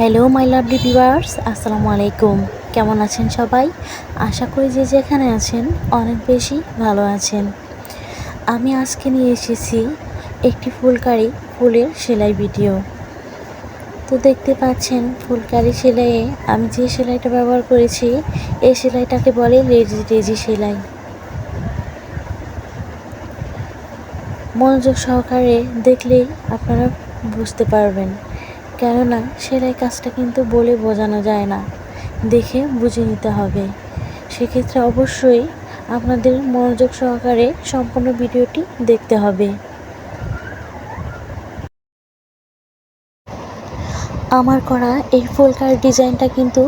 Hello my lovely viewers আসসালামু আলাইকুম। কেমন আছেন সবাই? আশা করি যে যেখানে আছেন, অনেক বেশি ভালো আছেন। আমি আজকে নিয়ে এসেছি একটি ফুলকারি ফুলের সেলাই ভিডিও। তো দেখতে পাচ্ছেন, ফুলকারি সেলাইয়ে আমি যে সেলাইটা ব্যবহার করেছি, এই সেলাইটাকে বলে রেজি রেজি সেলাই। মনোযোগ সহকারে দেখলেই আপনারা বুঝতে পারবেন। কেননা সেলাই কাজটা কিন্তু বলে বোঝানো যায় না। দেখে বুঝে নিতে হবে। সেক্ষেত্রে অবশ্যই আপনাদের মনোযোগ সহকারে সম্পূর্ণ ভিডিওটি দেখতে হবে। আমার করা এই ফুলকার ডিজাইনটা কিন্তু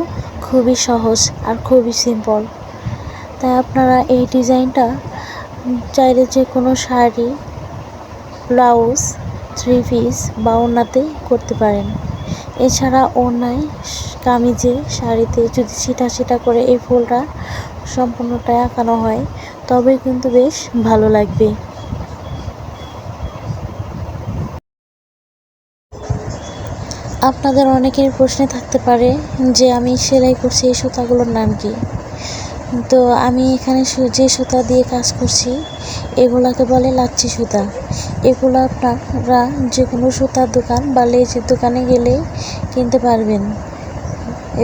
খুবই সহজ আর খুবই সিম্পল। তাই আপনারা এই ডিজাইনটা চাইলে যে কোনো শাড়ি, ব্লাউজ থ্রি পিস বা ওড়নাতে করতে পারেন। এছাড়া ওড়নায় কামিজে, শাড়িতে যদি ছিটা ছিটা করে এই ফুলটা সম্পূর্ণটাই আঁকানো হয় তবে কিন্তু বেশ ভালো লাগবে। আপনাদের অনেকের প্রশ্নে থাকতে পারে যে, আমি সেলাই করছি এই সুতাগুলোর নাম কি? তো আমি এখানে যে সুতা দিয়ে কাজ করছি, এগুলাকে বলে লাচ্ছি সুতা। এগুলো আপনারা যে কোনো সুতার দোকান বা লেজের দোকানে গেলে কিনতে পারবেন।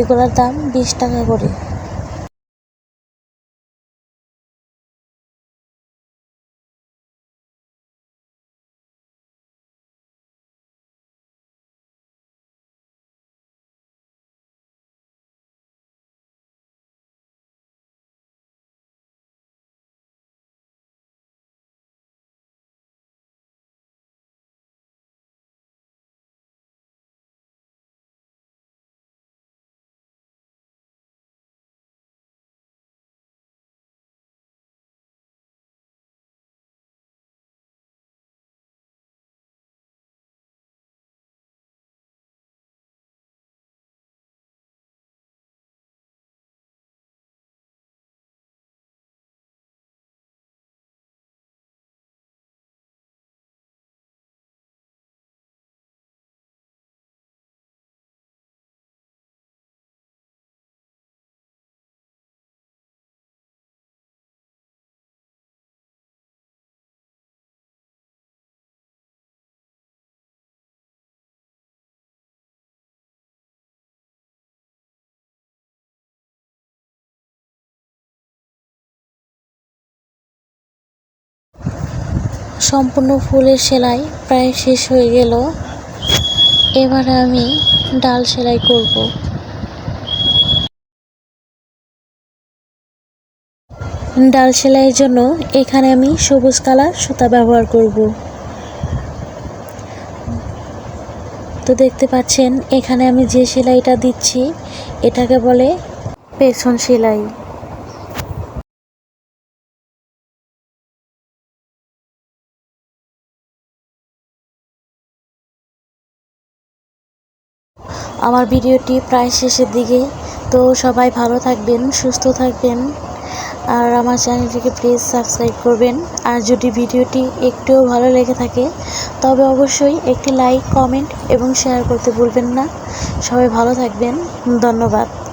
এগুলোর দাম বিশ টাকা করে। সম্পূর্ণ ফুলের সেলাই প্রায় শেষ হয়ে গেল। এবার আমি ডাল সেলাই করব। ডাল সেলাইয়ের জন্য এখানে আমি সবুজ কালার সুতা ব্যবহার করব। তো দেখতে পাচ্ছেন, এখানে আমি যে সেলাইটা দিচ্ছি, এটাকে বলে পেছন সেলাই। আমার ভিডিওটি প্রায় শেষের দিকে। তো সবাই ভালো থাকবেন, সুস্থ থাকবেন। আর আমার চ্যানেলটিকে প্লিজ সাবস্ক্রাইব করবেন। আর যদি ভিডিওটি একটুও ভালো লেগে থাকে, তবে অবশ্যই একটি লাইক, কমেন্ট এবং শেয়ার করতে ভুলবেন না। সবাই ভালো থাকবেন। ধন্যবাদ।